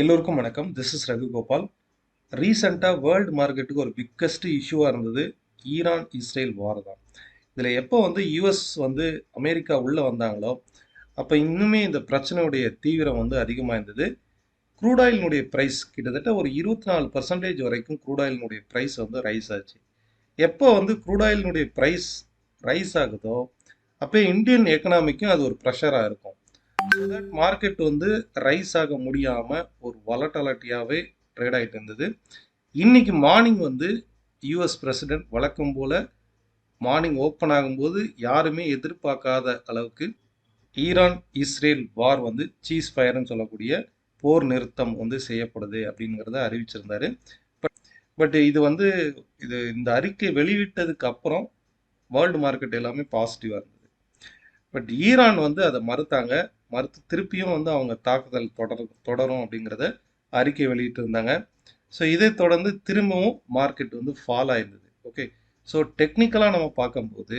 எல்லோருக்கும் வணக்கம். This is Raghugopal ரீசெண்டாக வேர்ல்டு மார்க்கெட்டுக்கு ஒரு பிக்கஸ்ட் இஷ்யூவாக இருந்தது ஈரான் இஸ்ரேல் வார் தான். இதில் எப்போ வந்து யூஎஸ் வந்து அமெரிக்கா உள்ளே வந்தாங்களோ அப்போ இன்னுமே இந்த பிரச்சனையுடைய தீவிரம் வந்து அதிகமாக இருந்தது க்ரூடாயிலினுடைய ப்ரைஸ் கிட்டத்தட்ட ஒரு இருபத்தி நாலு பர்சன்டேஜ் வரைக்கும் க்ரூடாயிலினுடைய ப்ரைஸ் வந்து ரைஸ் ஆச்சு. எப்போ வந்து க்ரூடாயிலினுடைய ப்ரைஸ் ரைஸ் ஆகுதோ அப்போ இந்தியன் எக்கனாமிக்கும் அது ஒரு ப்ரெஷராக இருக்கும். தட் மார்க்கெட் வந்து ரைஸ் ஆக முடியாமல் ஒரு வலட்டாலிட்டியாகவே ட்ரேட் ஆகிட்டு இருந்தது. இன்னைக்கு மார்னிங் வந்து யூஎஸ் பிரசிடென்ட் வழக்கம் போல் மார்னிங் ஓப்பன் ஆகும்போது யாருமே எதிர்பார்க்காத அளவுக்கு ஈரான் இஸ்ரேல் வார் வந்து சீஸ் ஃபயர்னு சொல்லக்கூடிய போர் நிறுத்தம் வந்து செய்யப்படுது அப்படிங்கிறத அறிவிச்சிருந்தாரு. பட் பட் இது வந்து இது இந்த அறிக்கை வெளியிட்டதுக்கு அப்புறம் வேர்ல்டு மார்க்கெட் எல்லாமே பாசிட்டிவாக இருந்தது. பட் ஈரான் வந்து அதை மறுத்தாங்க. மறுத்து திருப்பியும் வந்து அவங்க தாக்குதல் தொடர் தொடரும் அப்படிங்கிறத அறிக்கை வெளியிட்டு இருந்தாங்க. ஸோ இதை தொடர்ந்து திரும்பவும் மார்க்கெட் வந்து ஃபால் ஆயிருந்தது. ஓகே ஸோ டெக்னிக்கலாக நம்ம பார்க்கும்போது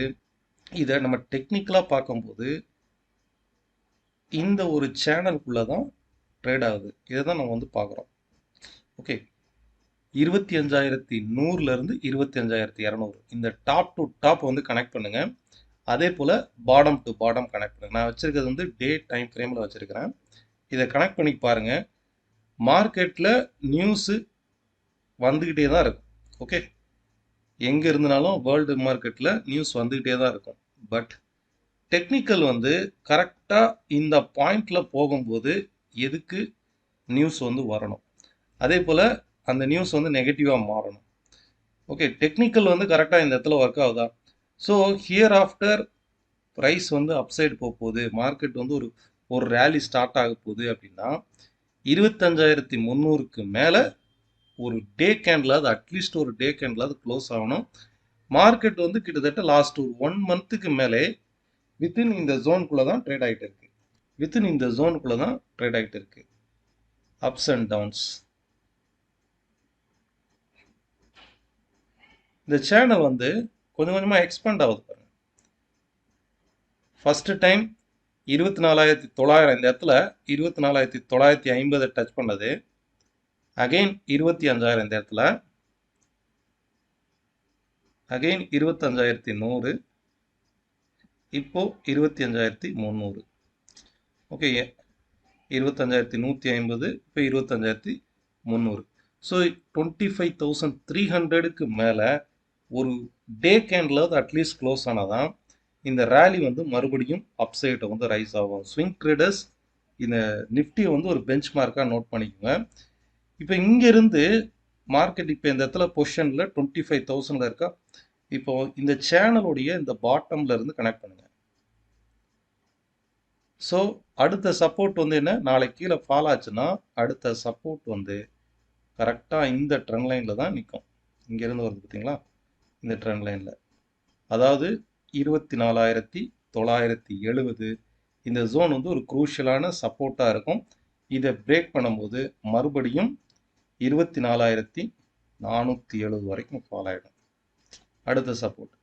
இதை நம்ம டெக்னிக்கலாக பார்க்கும்போது இந்த ஒரு சேனலுக்குள்ளே தான் ட்ரேட் ஆகுது. இதை தான் நம்ம வந்து பார்க்குறோம். ஓகே இருபத்தி அஞ்சாயிரத்தி நூறுலேருந்து இருபத்தி அஞ்சாயிரத்தி இரநூறு. இந்த டாப் டு டாப் வந்து கனெக்ட் பண்ணுங்கள் அதே போல் பாடம் டு பாடம் கனெக்ட் பண்ணுங்க நான் வச்சுருக்கிறது வந்து டே டைம் ஃப்ரேமில் வச்சுருக்கிறேன். இதை கனெக்ட் பண்ணி பாருங்கள் மார்க்கெட்டில் நியூஸு வந்துக்கிட்டே தான் இருக்கும். ஓகே எங்கே இருந்தாலும் வேர்ல்டு மார்க்கெட்டில் நியூஸ் வந்துக்கிட்டே தான் இருக்கும். பட் டெக்னிக்கல் வந்து கரெக்டாக இந்த பாயிண்டில் போகும்போது எதுக்கு நியூஸ் வந்து வரணும்? அதே போல் அந்த நியூஸ் வந்து நெகட்டிவாக மாறணும். ஓகே டெக்னிக்கல் வந்து கரெக்டாக இந்த இடத்துல ஒர்க் ஆகுதா? ஸோ ஹியர் ஆஃப்டர் ப்ரைஸ் வந்து அப்சைடு போக போகுது மார்க்கெட் வந்து ஒரு ஒரு ரேலி ஸ்டார்ட் ஆக போகுது அப்படின்னா இருபத்தஞ்சாயிரத்தி முந்நூறுக்கு மேலே ஒரு டே கேண்டிலாவது அட்லீஸ்ட் ஒரு டே கேண்டிலாவது க்ளோஸ் ஆகணும். மார்க்கெட் வந்து கிட்டத்தட்ட லாஸ்ட் ஒரு ஒன் மந்த்துக்கு மேலே வித்தின் இந்த ஜோனுக்குள்ளே தான் ட்ரேட் ஆகிட்டு இருக்கு. வித்தின் இந்த ஜோனுக்குள்ளே தான் ட்ரேட் ஆகிட்டு இருக்கு. அப்ஸ் அண்ட் டவுன்ஸ் இந்த சேனல் வந்து கொஞ்சம் கொஞ்சமாக எக்ஸ்பேண்ட் ஆகுது பாருங்க. ஃபஸ்ட்டு டைம் இருபத்தி நாலாயிரத்தி தொள்ளாயிரம் இந்த இடத்துல இருபத்தி நாலாயிரத்தி தொள்ளாயிரத்தி ஐம்பதை டச் பண்ணது. அகெயின் இருபத்தி அஞ்சாயிரம் இந்த இடத்துல. அகெயின் இருபத்தஞ்சாயிரத்தி நூறு. இப்போ இருபத்தி அஞ்சாயிரத்தி முந்நூறு. ஓகே இருபத்தஞ்சாயிரத்தி நூற்றி ஐம்பது இப்போ இருபத்தஞ்சாயிரத்தி முந்நூறு. So twenty five thousand three ஹண்ட்ரடுக்கு மேலே ஒரு டே கேண்டில் அட்லீஸ்ட் க்ளோஸ் ஆனால் தான் இந்த ரேலி வந்து மறுபடியும் அப்சைட்டை வந்து ரைஸ் ஆகும். ஸ்விங் ட்ரேடர்ஸ் இந்த நிஃப்டியை வந்து ஒரு பெஞ்ச் மார்க்காக நோட் பண்ணிக்கோங்க. இப்போ இங்கேருந்து மார்க்கெட் இப்போ இந்த இடத்துல பொசிஷனில் டுவெண்ட்டி ஃபைவ் தௌசண்டில் இருக்கா? இப்போ இந்த சேனலுடைய இந்த பாட்டம்ல இருந்து கனெக்ட் பண்ணுங்க. ஸோ அடுத்த சப்போர்ட் வந்து என்ன? நாளைக்கு கீழே ஃபால் ஆச்சுன்னா அடுத்த சப்போர்ட் வந்து கரெக்டாக இந்த ட்ரெண்ட் லைனில் தான் நிற்கும் இங்கேருந்து வருது பார்த்தீங்களா இந்த ட்ரெண்ட் லைனில் அதாவது இருபத்தி நாலாயிரத்தி தொள்ளாயிரத்தி எழுபது இந்த ஜோன் வந்து ஒரு குரூஷியலான சப்போர்ட்டாக இருக்கும். இதை பிரேக் பண்ணும்போது மறுபடியும் இருபத்தி நாலாயிரத்தி நானூற்றி எழுபது வரைக்கும் ஃபாலோ ஆகிடும் அடுத்த சப்போர்ட்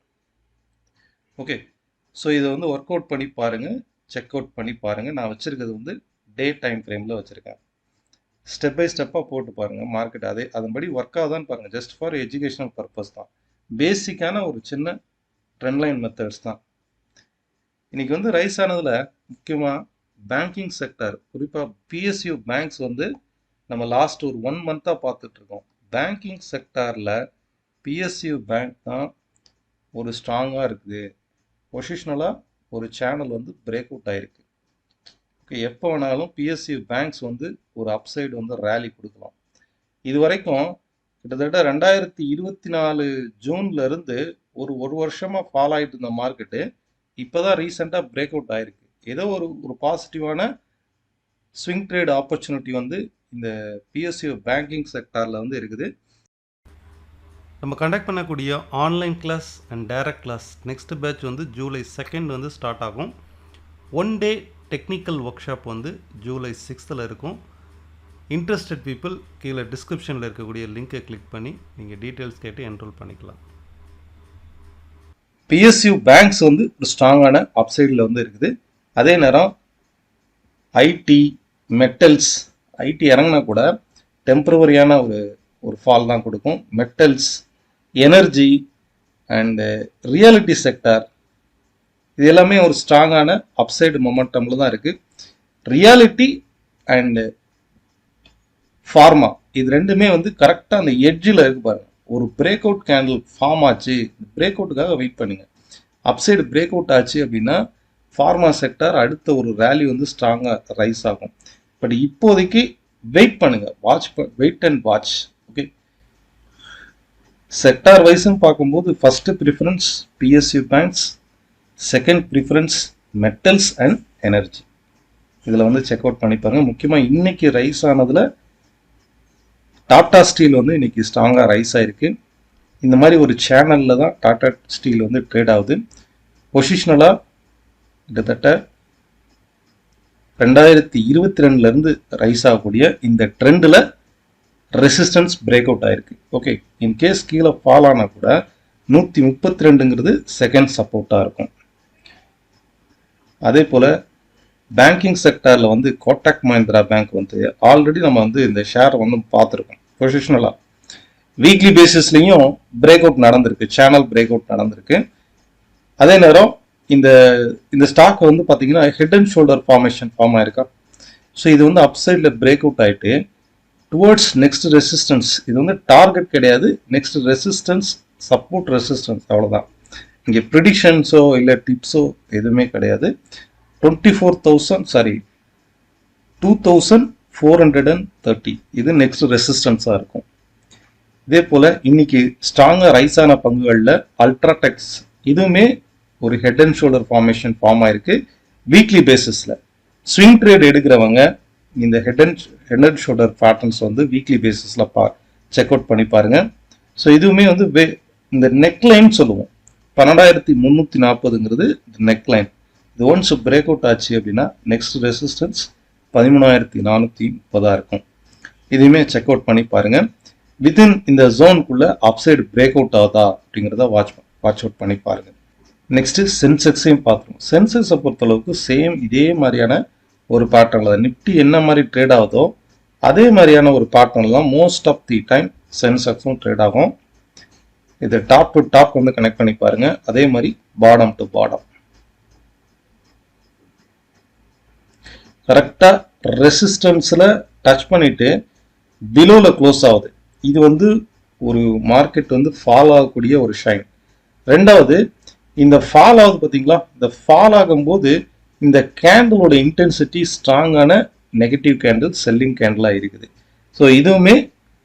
ஓகே ஸோ இதை வந்து ஒர்க் அவுட் பண்ணி பாருங்கள் செக் அவுட் பண்ணி பாருங்கள் நான் வச்சுருக்கிறது வந்து டே டைம் ஃப்ரேமில் வச்சுருக்கேன். ஸ்டெப் பை ஸ்டெப்பாக போட்டு பாருங்கள் மார்க்கெட் அதே அதன்படி ஒர்க் ஆகுதான்னு பாருங்கள் ஜஸ்ட் ஃபார் எஜுகேஷனல் பர்பஸ் தான். பேசிக்கான ஒரு சின்ன ட்ரெண்ட்லைன் மெத்தட்ஸ் தான். இன்றைக்கி வந்து ரைஸ் ஆனதில் முக்கியமாக பேங்கிங் செக்டர் குறிப்பாக பிஎஸ்யூ பேங்க்ஸ் வந்து நம்ம லாஸ்ட் ஒரு ஒன் மந்த்தாக பார்த்துட்ருக்கோம் பேங்கிங் செக்டாரில் பிஎஸ்யூ பேங்க் தான் ஒரு ஸ்ட்ராங்காக இருக்குது. பொசிஷ்னலாக ஒரு சேனல் வந்து பிரேக் அவுட் ஆகிருக்கு ஓகே எப்போ வேணாலும் பிஎஸ்யூ பேங்க்ஸ் வந்து ஒரு அப்சைடு வந்து ரேலி கொடுக்கலாம். இது வரைக்கும் கிட்டத்தட்ட ரெண்டாயிரத்தி இருபத்தி நாலு ஜூன்ல இருந்து ஒரு ஒரு வருஷமா ஃபால் ஆகிட்டு இருந்த மார்க்கெட்டு இப்போதான் ரீசெண்டாக பிரேக் அவுட் ஆயிருக்கு. ஏதோ ஒரு ஒரு பாசிட்டிவான ஸ்விங் ட்ரேட் ஆப்பர்ச்சுனிட்டி வந்து இந்த பிஎஸ்சி பேங்கிங் செக்டாரில் வந்து இருக்குது. நம்ம கண்டக்ட் பண்ணக்கூடிய online class and direct class next batch வந்து ஜூலை செகண்ட் வந்து ஸ்டார்ட் ஆகும். One day technical workshop வந்து ஜூலை சிக்ஸ்த்தில் இருக்கும். இன்ட்ரெஸ்டட் பீப்புள் கீழே டிஸ்கிரிப்ஷனில் இருக்கக்கூடிய லிங்கை கிளிக் பண்ணி நீங்கள் டீட்டெயில்ஸ் கேட்டு என்ரோல் பண்ணிக்கலாம். பிஎஸ்யூ பேங்க்ஸ் வந்து ஒரு ஸ்ட்ராங்கான அப்சைடில் வந்து இருக்குது. அதே நேரம் ஐடி மெட்டல்ஸ் ஐடி இறங்கினா கூட டெம்பரவரியான ஒரு ஒரு ஃபால் தான் கொடுக்கும். Metals energy and reality sector இது எல்லாமே ஒரு ஸ்ட்ராங்கான அப்சைடு மொமெண்டமில் தான் இருக்குது ரியாலிட்டி அண்டு ஃபார்மா இது ரெண்டுமே வந்து கரெக்டாக அந்த எட்ஜில் இருக்கு பாருங்க. ஒரு பிரேக் அவுட் கேண்டில் ஃபார்ம் ஆச்சு. பிரேக் அவுட்டுக்காக வெயிட் பண்ணுங்க. அப்சைடு பிரேக் அவுட் ஆச்சு அப்படின்னா ஃபார்மா செக்டார் அடுத்த ஒரு ரேலி வந்து ஸ்ட்ராங்காக ரைஸ் ஆகும். பட் இப்போதைக்கு வெயிட் பண்ணுங்க. Watch wait and watch okay sector வைஸ்னு பார்க்கும்போது first preference PSU banks second preference metals and energy இதில் வந்து செக் அவுட் பண்ணி பாருங்கள் முக்கியமாக இன்னைக்கு ரைஸ் ஆனதில் டாட்டா ஸ்டீல் வந்து இன்றைக்கி ஸ்ட்ராங்காக ரைஸ் ஆகிருக்கு இந்த மாதிரி ஒரு சேனலில் தான் டாட்டா ஸ்டீல் வந்து ட்ரேட் ஆகுது. பொசிஷ்னலாக கிட்டத்தட்ட ரெண்டாயிரத்தி இருபத்தி ரெண்டுலேருந்து ரைஸ் ஆகக்கூடிய இந்த ட்ரெண்டில் ரெசிஸ்டன்ஸ் பிரேக் அவுட் ஆகிருக்கு ஓகே இன்கேஸ் கீழே ஃபால் ஆனால் கூட நூற்றி முப்பத்தி ரெண்டுங்கிறது செகண்ட் சப்போர்ட்டாக இருக்கும். அதே போல் பேங்கிங் செக்டாரில் வந்து கோட்டாக் மஹிந்திரா பேங்க் வந்து ஆல்ரெடி நம்ம வந்து இந்த ஷேரை வந்து பார்த்துருக்கோம். பொசிஷனலாக வீக்லி பேசிஸ்லையும் பிரேக் அவுட் நடந்திருக்கு. சேனல் பிரேக் அவுட் நடந்திருக்கு. அதே நேரம் இந்த இந்த ஸ்டாக் வந்து பார்த்தீங்கன்னா head and shoulder formation form ஆயிருக்கா? ஸோ இது வந்து அப்சைடில் பிரேக் அவுட் ஆயிட்டு டுவர்ட்ஸ் நெக்ஸ்ட் ரெசிஸ்டன்ஸ் இது வந்து டார்கெட் கிடையாது. நெக்ஸ்ட் ரெசிஸ்டன்ஸ் சப்போர்ட் ரெசிஸ்டன்ஸ் அவ்வளோதான் இங்கே ப்ரிடிக்ஷன்ஸோ இல்லை டிப்ஸோ எதுவுமே கிடையாது. Twenty four thousand sorry two thousand four hundred and thirty இது நெக்ஸ்ட் ரெசிஸ்டன்ஸாக இருக்கும். இதே போல் இன்னைக்கு ஸ்ட்ராங்காக ரைஸ் ஆன பங்குகளில் அல்ட்ராடெக்ஸ் இதுவுமே ஒரு head and shoulder formation form ஆயிருக்கு. வீக்லி பேசிஸில் ஸ்விங் ட்ரேட் எடுக்கிறவங்க இந்த head and head and shoulder patterns வந்து வீக்லி பேசிஸில் பா செக் அவுட் பண்ணி பாருங்க. ஸோ இதுவுமே வந்து வே இந்த நெக் சொல்லுவோம். பன்னெண்டாயிரத்தி முந்நூற்றி நாற்பதுங்கிறது நெக்லைன் இது ஒன்ஸ் பிரேக் அவுட் ஆச்சு அப்படின்னா நெக்ஸ்ட் ரெசிஸ்டன்ஸ் பதிமூணாயிரத்தி நானூற்றி முப்பதாக இருக்கும். இதையுமே செக் அவுட் பண்ணி பாருங்க. வித்தின் இந்த ஜோனுக்குள்ள அப்சைடு பிரேக் அவுட் ஆகுதா அப்படிங்கிறத வாட்ச் வாட்ச் அவுட் பண்ணி பாருங்க. நெக்ஸ்ட் சென்செக்ஸையும் பார்த்துருவோம். சென்செக்ஸை பொறுத்தளவுக்கு சேம் இதே மாதிரியான ஒரு பேட்டர்னில் தான். நிப்டி என்ன மாதிரி ட்ரேட் ஆகுதோ அதே மாதிரியான ஒரு பேட்டர்னில் தான் மோஸ்ட் ஆஃப் தி டைம் சென்செக்ஸும் ட்ரேட் ஆகும். இது டாப் டு டாப் வந்து கனெக்ட் பண்ணி பாருங்க. அதே மாதிரி பாடம் டு பாடம் கரெக்டாக ரெசிஸ்டன்ஸில் டச் பண்ணிவிட்டு பிலோவில் க்ளோஸ் ஆகுது. இது வந்து ஒரு மார்க்கெட் வந்து ஃபால் ஆகக்கூடிய ஒரு ஷைன் ரெண்டாவது இந்த ஃபால் ஆகுது பார்த்தீங்களா? இந்த ஃபால் ஆகும்போது இந்த கேண்டிலோட இன்டென்சிட்டி ஸ்ட்ராங்கான நெகட்டிவ் கேண்டில் செல்லிங் கேண்டிலாக இருக்குது. ஸோ இதுவுமே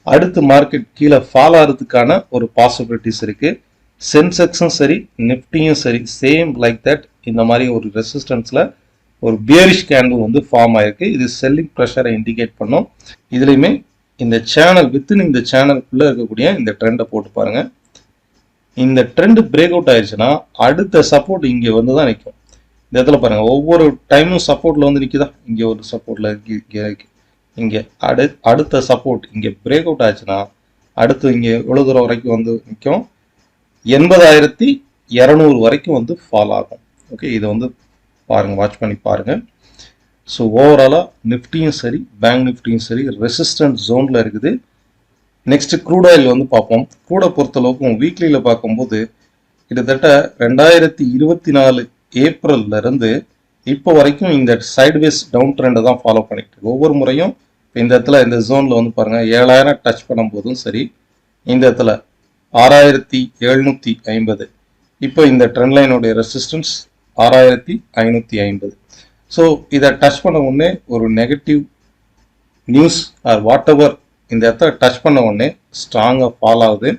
அடுத்து மார்க்கெட் கீழே ஃபால் ஆகிறதுக்கான ஒரு பாசிபிலிட்டிஸ் இருக்குது சென்செக்ஸும் சரி நிஃப்டியும் சரி சேம் லைக் தட் இந்த மாதிரி ஒரு ரெசிஸ்டன்ஸில் ஒரு பியரிஷ் கேண்டில் வந்து ஃபார்ம் ஆயிருக்கு. இது செல்லிங் ப்ரெஷரை இண்டிகேட் பண்ணும். இதுலையுமே இந்த சேனல் வித்தின் இந்த சேனலுக்குள்ளே இருக்கக்கூடிய இந்த ட்ரெண்டை போட்டு பாருங்கள் இந்த ட்ரெண்டு பிரேக் அவுட் ஆயிடுச்சுன்னா அடுத்த சப்போர்ட் இங்கே வந்து தான் நிற்கும் இந்த இடத்துல பாருங்கள் ஒவ்வொரு டைமும் சப்போர்ட்டில் வந்து நிற்குதா இங்கே ஒரு சப்போர்ட்டில் இங்கே இங்கே அடு அடுத்த சப்போர்ட் இங்கே பிரேக் அவுட் ஆச்சுன்னா அடுத்து இங்கே எவ்வளோ தூரம் வரைக்கும் வந்து நிற்கும் எண்பதாயிரத்தி இரநூறு வரைக்கும் வந்து ஃபால் ஆகும். ஓகே இதை வந்து பாருங்கள் வாட்ச் பண்ணி பாருங்கள் ஸோ ஓவராலாக நிஃப்டியும் சரி பேங்க் நிஃப்டியும் சரி ரெசிஸ்டன்ட் ஜோனில் இருக்குது. நெக்ஸ்ட் க்ரூட் ஆயில் வந்து பார்ப்போம். க்ரூடை பொறுத்தளவுக்கும் வீக்லியில் பார்க்கும்போது கிட்டத்தட்ட ரெண்டாயிரத்தி இருபத்தி நாலு ஏப்ரல்ல இருந்து இப்போ வரைக்கும் இந்த சைட்வேஸ் டவுன் ட்ரெண்டை தான் ஃபாலோ பண்ணிட்டு ஒவ்வொரு முறையும் இப்போ இந்த இடத்துல இந்த ஜோனில் வந்து பாருங்கள் ஏழாயிரம் டச் பண்ணும்போதும் சரி இந்த இடத்துல ஆறாயிரத்தி எழுநூற்றி ஐம்பது. இப்போ இந்த ட்ரெண்ட் லைனுடைய ரெசிஸ்டன்ஸ் ஆறாயிரத்தி ஐநூற்றி ஐம்பது. ஸோ இதை டச் பண்ண உடனே ஒரு negative news or whatever இந்த இடத்த டச் பண்ண உடனே ஸ்ட்ராங்காக ஃபால் ஆகுது.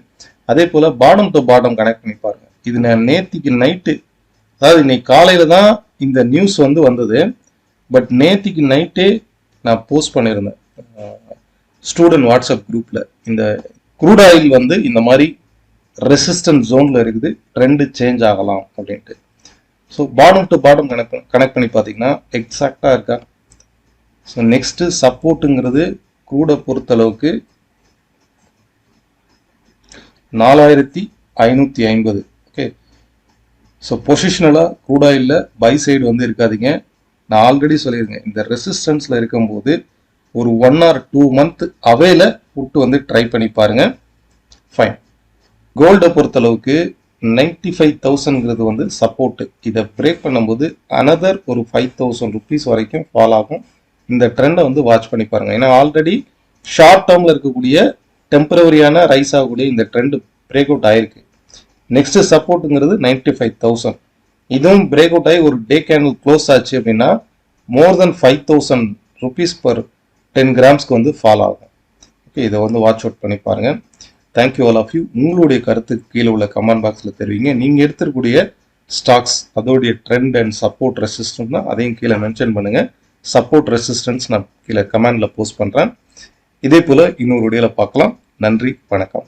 அதே போல் பாடம் டு பாடம் கனெக்ட் பண்ணி பாருங்க. இது நான் நேத்திக்கு நைட்டு அதாவது இன்னைக்கு காலையில் தான் இந்த நியூஸ் வந்து வந்தது. பட் நேத்திக்கு நைட்டே நான் போஸ்ட் பண்ணியிருந்தேன் ஸ்டூடெண்ட் வாட்ஸ்அப் குரூப்பில் இந்த க்ரூட் ஆயில் வந்து இந்த மாதிரி ரெசிஸ்டன்ட் ஜோனில் இருக்குது. ட்ரெண்டு சேஞ்ச் ஆகலாம் அப்படின்ட்டு. So bottom to bottom connect connect பண்ணி பார்த்தீங்கன்னா எக்ஸாக்டாக இருக்கா? ஸோ நெக்ஸ்ட்டு சப்போர்ட்டுங்கிறது கூட பொறுத்தளவுக்கு நாலாயிரத்தி ஐநூற்றி ஐம்பது. ஓகே ஸோ பொசிஷனலாக கூட இல்லை பை சைடு வந்து இருக்காதீங்க. நான் ஆல்ரெடி சொல்லியிருக்கேன் இந்த ரெசிஸ்டன்ஸில் இருக்கும்போது ஒரு ஒன் ஆர் டூ மந்த் அவையில் விட்டு வந்து ட்ரை பண்ணி பாருங்க. ஃபைன் கோல்டை பொறுத்தளவுக்கு நைன்டி ஃபைவ் தௌசண்ட்ங்கிறது வந்து சப்போர்ட்டு இதை பிரேக் பண்ணும்போது அனதர் ஒரு ஃபைவ் தௌசண்ட் ருபீஸ் வரைக்கும் ஃபால் ஆகும். இந்த ட்ரெண்டை வந்து வாட்ச் பண்ணி பாருங்க. ஏன்னா ஆல்ரெடி ஷார்ட் டேர்மில் இருக்கக்கூடிய டெம்பரவரியான ரைஸ் ஆகக்கூடிய இந்த ட்ரெண்டு பிரேக் அவுட் ஆயிருக்கு. நெக்ஸ்ட் சப்போர்ட்டுங்கிறது நைன்டி ஃபைவ் தௌசண்ட் இதுவும் பிரேக் அவுட் ஆகி ஒரு டே கேண்டில் க்ளோஸ் ஆச்சு அப்படின்னா more then five thousand rupees per ten கிராம்ஸ்க்கு வந்து ஃபால் ஆகும். ஓகே இதை வந்து வாட்ச் அவுட் பண்ணி பாருங்கள் தேங்க்யூ ஆல் ஆஃப் யூ உங்களுடைய கருத்து கீழே உள்ள கமெண்ட் பாக்ஸில் தெரிவிங்க. நீங்கள் எடுத்திருக்கக்கூடிய ஸ்டாக்ஸ் அதோடைய ட்ரெண்ட் அண்ட் சப்போர்ட் ரெசிஸ்டன்ட்னா அதையும் கீழே மென்ஷன் பண்ணுங்கள் சப்போர்ட் ரெசிஸ்டன்ஸ் நான் கீழே கமெண்டில் போஸ்ட் பண்ணுறேன் இதே போல் இன்னொரு வீடியோவில் பார்க்கலாம். நன்றி வணக்கம்.